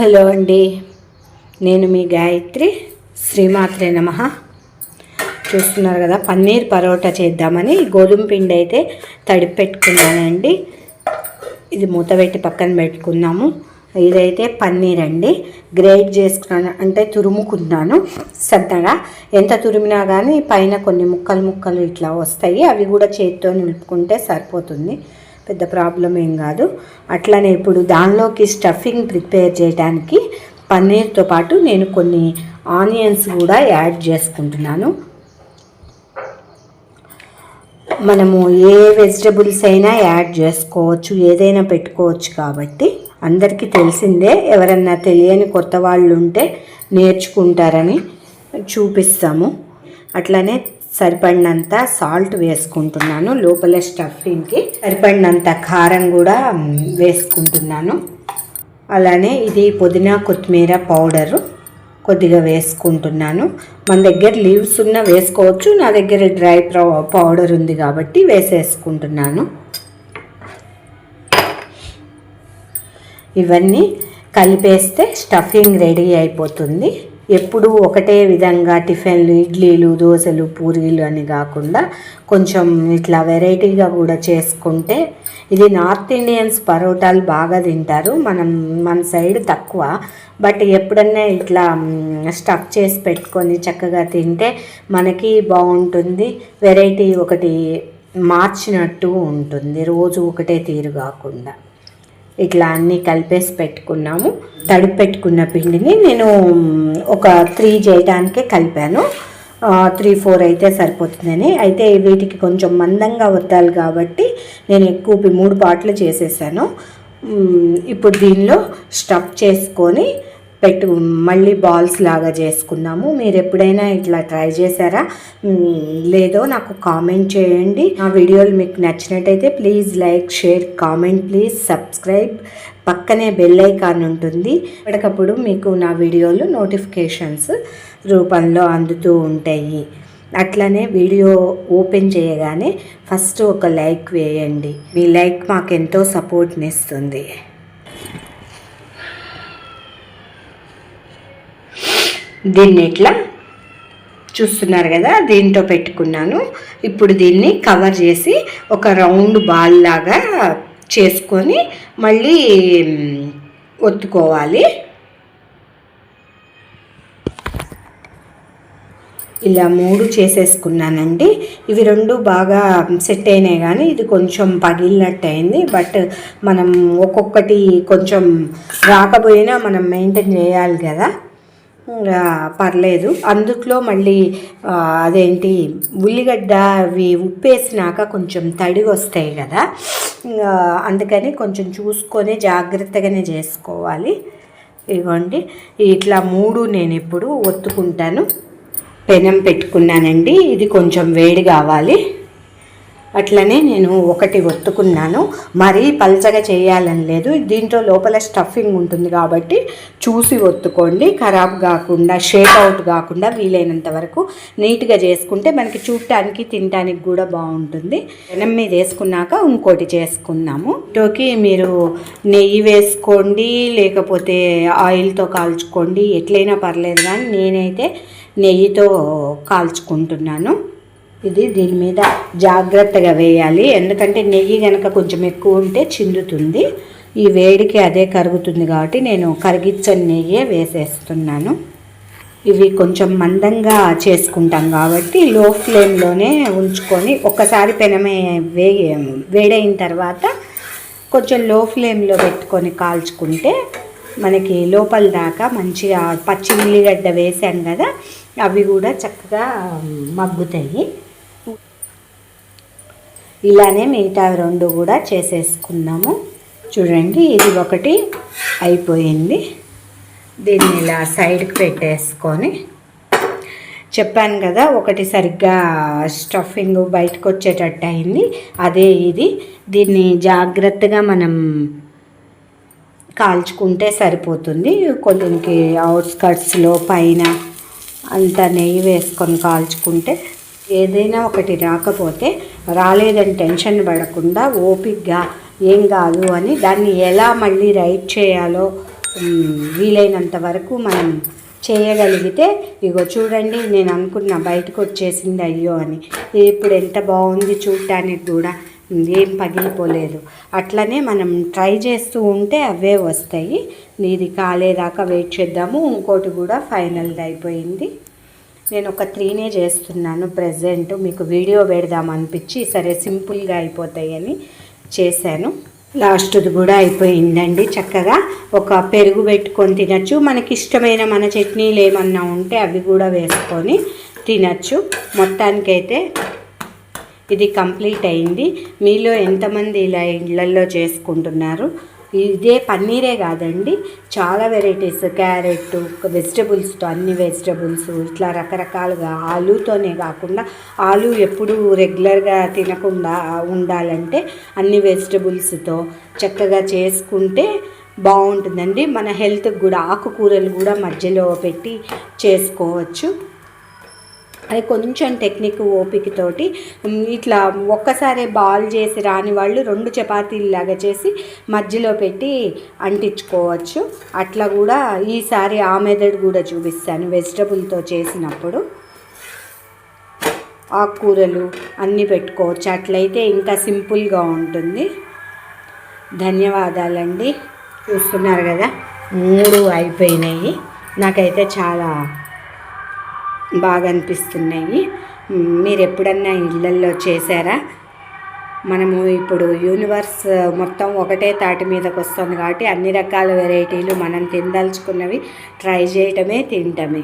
Hello అండి. నేను మీ గాయత్రి శ్రీమాత్రే నమ. చూస్తున్నారు కదా పన్నీర్ పరోటా చేద్దామని గోధుమ పిండి అయితే తడిపి పెట్టుకున్నానండి ఇది మూత పెట్టి పక్కన పెట్టుకున్నాము. ఇదైతే పన్నీర్ అండి. గ్రేట్ చేసుకున్నాను అంటే తురుముకున్నాను. సన్నగా ఎంత తురిమినా కానీ పైన కొన్ని ముక్కలు ముక్కలు ఇట్లా వస్తాయి. అవి కూడా చేతితో నిలుపుకుంటే సరిపోతుంది. పెద్ద ప్రాబ్లం ఏం కాదు. అట్లనే ఇప్పుడు దానిలోకి స్టఫింగ్ ప్రిపేర్ చేయడానికి పన్నీర్తో పాటు నేను కొన్ని ఆనియన్స్ కూడా యాడ్ చేసుకుంటున్నాను. మనము ఏ వెజిటబుల్స్ అయినా యాడ్ చేసుకోవచ్చు ఏదైనా పెట్టుకోవచ్చు కాబట్టి. అందరికీ తెలిసిందే ఎవరన్నా తెలియని కొత్త వాళ్ళు ఉంటే నేర్చుకుంటారని చూపిస్తాము. అట్లనే సరిపడినంత సాల్ట్ వేసుకుంటున్నాను. లోపల స్టఫింగ్కి సరిపడినంత కారం కూడా వేసుకుంటున్నాను. అలానే ఇది పుదీనా కొత్తిమీర పౌడరు కొద్దిగా వేసుకుంటున్నాను. మన దగ్గర లీవ్స్ ఉన్న వేసుకోవచ్చు నా దగ్గర డ్రై పౌడర్ ఉంది కాబట్టి వేసేసుకుంటున్నాను. ఇవన్నీ కలిపేస్తే స్టఫింగ్ రెడీ అయిపోతుంది. ఎప్పుడూ ఒకటే విధంగా టిఫిన్లు ఇడ్లీలు దోశలు పూరీలు అని కాకుండా కొంచెం ఇట్లా వెరైటీగా కూడా చేసుకుంటే ఇది నార్త్ ఇండియన్స్ పరోటాలు బాగా తింటారు. మనం మన సైడ్ తక్కువ. బట్ ఎప్పుడన్నా ఇట్లా స్టఫ్ చేసి పెట్టుకొని చక్కగా తింటే మనకి బాగుంటుంది. వెరైటీ ఒకటి మార్చినట్టు ఉంటుంది. రోజు ఒకటే తీరు కాకుండా. ఇట్లా అన్నీ కలిపేసి పెట్టుకున్నాము. తడిపి పెట్టుకున్న పిండిని నేను ఒక త్రీ చేయడానికే కలిపాను. త్రీ ఫోర్ అయితే సరిపోతుందని. అయితే వీటికి కొంచెం మందంగా వద్దాలి కాబట్టి నేను ఎక్కువ మూడు పాటలు చేసేసాను. ఇప్పుడు దీనిలో స్టఫ్ చేసుకొని పెట్టు మళ్ళీ బాల్స్ లాగా చేసుకుందాము. మీరు ఎప్పుడైనా ఇట్లా ట్రై చేశారా? లేదో నాకు కామెంట్ చేయండి. ఆ వీడియోలు మీకు నచ్చినట్టయితే please like share comment please subscribe. పక్కనే బెల్ ఐకాన్ ఉంటుంది. ఎప్పటికప్పుడు మీకు నా వీడియోలు నోటిఫికేషన్స్ రూపంలో అందుతూ ఉంటాయి. అట్లనే వీడియో ఓపెన్ చేయగానే ఫస్ట్ ఒక లైక్ వేయండి. మీ లైక్ మాకు ఎంతో దీన్ని ఇట్లా చూస్తున్నారు కదా దీంతో పెట్టుకున్నాను. ఇప్పుడు దీన్ని కవర్ చేసి ఒక రౌండ్ బాల్ లాగా చేసుకొని మళ్ళీ ఒత్తుకోవాలి. ఇలా మూడు చేసేసుకున్నానండి. ఇవి రెండు బాగా సెట్ అయినాయి కానీ ఇది కొంచెం పగిలినట్టు అయింది. బట్ మనం ఒక్కొక్కటి కొంచెం రాకపోయినా మనం మెయింటైన్ చేయాలి కదా. పర్లేదు. అందుట్లో మళ్ళీ అదేంటి ఉల్లిగడ్డ అవి ఉప్పేసినాక కొంచెం తడి వస్తాయి కదా. ఇంకా అందుకని కొంచెం చూసుకొని జాగ్రత్తగానే చేసుకోవాలి. ఇవ్వండి. ఇట్లా మూడు నేను ఇప్పుడు ఒత్తుకుంటాను. పెనం పెట్టుకున్నానండి. ఇది కొంచెం వేడి కావాలి. అట్లనే నేను ఒకటి ఒత్తుకున్నాను. మరీ పల్చగా చేయాలని లేదు. దీంట్లో లోపల స్టఫింగ్ ఉంటుంది కాబట్టి చూసి ఒత్తుకోండి. ఖరాబ్ కాకుండా షేక్ అవుట్ కాకుండా వీలైనంత వరకు నీట్గా చేసుకుంటే మనకి చూడటానికి తినడానికి కూడా బాగుంటుంది. పెనం మీద వేసుకున్నాక ఇంకోటి చేసుకున్నాము. టోకి మీరు నెయ్యి వేసుకోండి లేకపోతే ఆయిల్తో కాల్చుకోండి. ఎట్లయినా పర్లేదు కానీ నేనైతే నెయ్యితో కాల్చుకుంటున్నాను. ఇది దీని మీద జాగ్రత్తగా వేయాలి. ఎందుకంటే నెయ్యి కనుక కొంచెం ఎక్కువ ఉంటే చిందుతుంది. ఈ వేడికి అదే కరుగుతుంది కాబట్టి నేను కరిగించని నెయ్యే వేసేస్తున్నాను. ఇవి కొంచెం మందంగా చేసుకుంటాం కాబట్టి లో ఫ్లేమ్లోనే ఉంచుకొని ఒక్కసారి పెనమే వే వేడైన తర్వాత కొంచెం లో ఫ్లేమ్లో పెట్టుకొని కాల్చుకుంటే మనకి లోపల దాకా మంచిగా పచ్చి ఉల్లిగడ్డ వేసాం కదా అవి కూడా చక్కగా మగ్గుతాయి. ఇలానే మిగతా రెండు కూడా చేసేసుకున్నాము చూడండి ఇది ఒకటి అయిపోయింది. దీన్ని ఇలా సైడ్కి పెట్టేసుకొని చెప్పాను కదా ఒకటి సరిగ్గా స్టఫింగ్ బయటకు వచ్చేటట్టు అయింది. అదే ఇది. దీన్ని జాగ్రత్తగా మనం కాల్చుకుంటే సరిపోతుంది. కొద్దికి అవుట్స్కట్స్లో పైన అంత నెయ్యి వేసుకొని కాల్చుకుంటే ఏదైనా ఒకటి రాకపోతే రాలేదని టెన్షన్ పడకుండా ఓపిక్గా ఏం కాదు అని దాన్ని ఎలా మళ్ళీ రైట్ చేయాలో వీలైనంత వరకు మనం చేయగలిగితే ఇగో చూడండి నేను అనుకున్న బయటకు వచ్చేసింది అయ్యో అని. ఇప్పుడు ఎంత బాగుంది చూడటానికి కూడా ఏం పగిలిపోలేదు. అట్లనే మనం ట్రై చేస్తూ ఉంటే అవే వస్తాయి. ఇది కాలేదాకా వెయిట్ చేద్దాము ఇంకోటి కూడా ఫైనల్ది అయిపోయింది. నేను ఒక త్రీనే చేస్తున్నాను ప్రజెంట్ మీకు వీడియో పెడదాం అనిపించి సరే సింపుల్గా అయిపోతాయని చేశాను. లాస్ట్ది కూడా అయిపోయిందండి చక్కగా. ఒక పెరుగు పెట్టుకొని తినచ్చు. మనకి ఇష్టమైన మన చట్నీలు ఏమన్నా ఉంటే అవి కూడా వేసుకొని తినచ్చు. మొత్తానికైతే ఇది కంప్లీట్ అయింది. మీలో ఎంతమంది ఇలా ఇళ్ళల్లో చేసుకుంటున్నారు? ఇదే పన్నీరే కాదండి. చాలా వెరైటీస్. క్యారెట్ వెజిటబుల్స్తో అన్ని వెజిటబుల్స్ ఇట్లా రకరకాలుగా ఆలూతోనే కాకుండా ఆలు ఎప్పుడు రెగ్యులర్గా తినకుండా ఉండాలంటే అన్ని వెజిటబుల్స్తో చక్కగా చేసుకుంటే బాగుంటుందండి. మన హెల్త్కి కూడా ఆకుకూరలు కూడా మధ్యలో పెట్టి చేసుకోవచ్చు. అది కొంచెం టెక్నిక్ ఓపికతోటి ఇట్లా ఒక్కసారి బాల్ చేసి రాని వాళ్ళు రెండు చపాతీలు లాగా చేసి మధ్యలో పెట్టి అంటించుకోవచ్చు. అట్లా కూడా ఈసారి ఆ మెథడ్ కూడా చూపిస్తాను వెజిటబుల్తో చేసినప్పుడు. ఆకుకూరలు అన్నీ పెట్టుకోవచ్చు. అట్లయితే ఇంకా సింపుల్గా ఉంటుంది. ధన్యవాదాలండి. చూస్తున్నారు కదా? మూడు అయిపోయినాయి. నాకైతే చాలా బాగా అనిపిస్తున్నాయి మీరు ఎప్పుడన్నా ఇళ్ళల్లో చేశారా? మనము ఇప్పుడు యూనివర్స్ మొత్తం ఒకటే తాటి మీదకి వస్తుంది కాబట్టి అన్ని రకాల వెరైటీలు మనం తినదలుచుకున్నవి ట్రై చేయటమే తినటమే.